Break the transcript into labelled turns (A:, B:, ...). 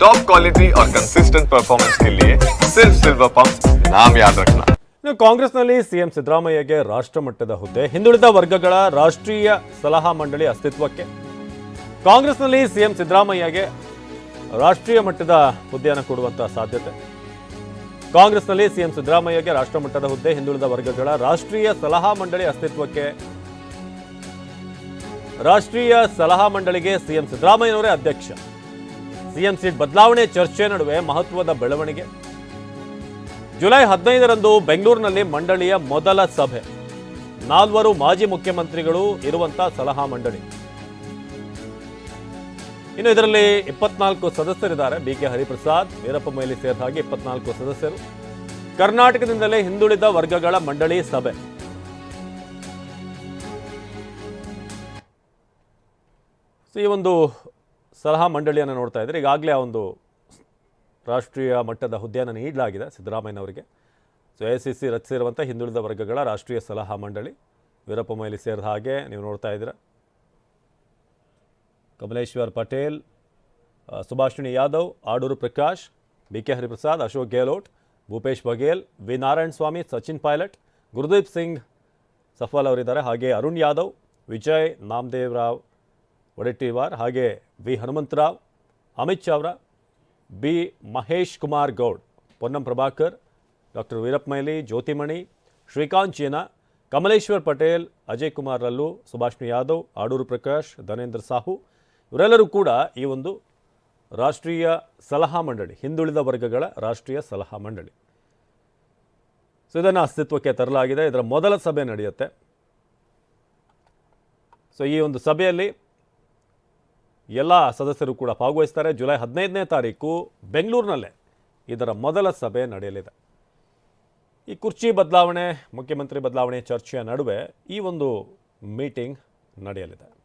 A: Top quality और consistent performance के लिए सिर्फ सिल्वर पंप नाम याद रखना
B: ಇನ್ನು ಕಾಂಗ್ರೆಸ್ನಲ್ಲಿ ಸಿಎಂ ಸಿದ್ದರಾಮಯ್ಯಗೆ ರಾಷ್ಟ್ರ ಮಟ್ಟದ ಹುದ್ದೆ ಹಿಂದುಳಿದ ವರ್ಗಗಳ ರಾಷ್ಟ್ರೀಯ ಸಲಹಾ ಮಂಡಳಿ ಅಸ್ತಿತ್ವಕ್ಕೆ ಕಾಂಗ್ರೆಸ್ನಲ್ಲಿ ಸಿಎಂ ಸಿದ್ದರಾಮಯ್ಯಗೆ ರಾಷ್ಟ್ರೀಯ ಮಟ್ಟದ ಹುದ್ದೆಯನ್ನು ಕೊಡುವಂತಹ ಸಾಧ್ಯತೆ ಕಾಂಗ್ರೆಸ್ನಲ್ಲಿ ಸಿಎಂ ಸಿದ್ದರಾಮಯ್ಯಗೆ ರಾಷ್ಟ್ರ ಮಟ್ಟದ ಹುದ್ದೆ ಹಿಂದುಳಿದ ವರ್ಗಗಳ ರಾಷ್ಟ್ರೀಯ ಸಲಹಾ ಮಂಡಳಿ ಅಸ್ತಿತ್ವಕ್ಕೆ ರಾಷ್ಟ್ರೀಯ ಸಲಹಾ ಮಂಡಳಿಗೆ ಸಿಎಂ ಸಿದ್ದರಾಮಯ್ಯನವರೇ ಅಧ್ಯಕ್ಷ ಸಿಎಂ ಸೀಟ್ ಬದಲಾವಣೆ ಚರ್ಚೆ ನಡುವೆ ಮಹತ್ವದ ಬೆಳವಣಿಗೆ. ಜುಲೈ ಹದಿನೈದರಂದು ಬೆಂಗಳೂರಿನಲ್ಲಿ ಮಂಡಳಿಯ ಮೊದಲ ಸಭೆ. ನಾಲ್ವರು ಮಾಜಿ ಮುಖ್ಯಮಂತ್ರಿಗಳು ಇರುವಂತಹ ಸಲಹಾ ಮಂಡಳಿ. ಇನ್ನು ಇದರಲ್ಲಿ ಇಪ್ಪತ್ನಾಲ್ಕು ಸದಸ್ಯರಿದ್ದಾರೆ. ಬಿ ಕೆ ಹರಿಪ್ರಸಾದ್, ವೀರಪ್ಪ ಮೊಯ್ಲಿ ಸೇರಿದ ಹಾಗೆ ಇಪ್ಪತ್ನಾಲ್ಕು ಸದಸ್ಯರು. ಕರ್ನಾಟಕದಿಂದಲೇ ಹಿಂದುಳಿದ ವರ್ಗಗಳ ಮಂಡಳಿ ಸಭೆ. ಈ ಒಂದು ಸಲಹಾ ಮಂಡಳಿಯನ್ನು ನೋಡ್ತಾ ಇದ್ದಾರೆ ಈಗಾಗಲೇ ಆ ಒಂದು ರಾಷ್ಟ್ರೀಯ ಮಟ್ಟದ ಹುದ್ದೆಯನ್ನು ನೀಡಲಾಗಿದೆ ಸಿದ್ದರಾಮಯ್ಯನವರಿಗೆ. ಸೊ ಎ ಸಿ ಸಿ ರಚಿಸಿರುವಂಥ ಹಿಂದುಳಿದ ವರ್ಗಗಳ ರಾಷ್ಟ್ರೀಯ ಸಲಹಾ ಮಂಡಳಿ ವೀರಪ್ಪ ಮೊಯ್ಲಿ ಸೇರಿದ ಹಾಗೆ ನೀವು ನೋಡ್ತಾ ಇದ್ದೀರ. Kamaleshwar Patel Subhashini Yadav, Adoor Prakash B K Hariprasad, Ashok Gehlot, Bhupesh Baghel, V Narayana Swamy, Sachin Pilot, Gurdeep Singh Saphal ಅವರಿದ್ದಾರೆ. ಹಾಗೆ ಅರುಣ್ ಯಾದವ್, ವಿಜಯ್ ನಾಮದೇವ್ ರಾವ್ ವಡೆಟ್ಟಿವಾರ್ ಹಾಗೆ V Hanumantharao, Amit Chavda B Mahesh Kumar Goud, Ponnam Prabhakar, doctor Veerappa Moily, Jothimani, Srikanth Kamaleshwar Patel, Ajay Kumar Lallu Subhashini Yadav, Adoor Prakash, Dhanendra Sahu, ಇವರೆಲ್ಲರೂ ಕೂಡ ಈ ಒಂದು ರಾಷ್ಟ್ರೀಯ ಸಲಹಾ ಮಂಡಳಿ, ಹಿಂದುಳಿದ ವರ್ಗಗಳ ರಾಷ್ಟ್ರೀಯ ಸಲಹಾ ಮಂಡಳಿ. ಸೊ ಇದನ್ನು ಅಸ್ತಿತ್ವಕ್ಕೆ ತರಲಾಗಿದೆ. ಇದರ ಮೊದಲ ಸಭೆ ನಡೆಯುತ್ತೆ. ಸೊ ಈ ಒಂದು ಸಭೆಯಲ್ಲಿ ಎಲ್ಲ ಸದಸ್ಯರು ಕೂಡ ಭಾಗವಹಿಸ್ತಾರೆ. ಜುಲೈ ಹದಿನೈದನೇ ತಾರೀಕು ಬೆಂಗಳೂರಿನಲ್ಲೇ ಇದರ ಮೊದಲ ಸಭೆ ನಡೆಯಲಿದೆ. ಈ ಕುರ್ಚಿ ಬದಲಾವಣೆ, ಮುಖ್ಯಮಂತ್ರಿ ಬದಲಾವಣೆ ಚರ್ಚೆಯ ನಡುವೆ ಈ ಒಂದು ಮೀಟಿಂಗ್ ನಡೆಯಲಿದೆ.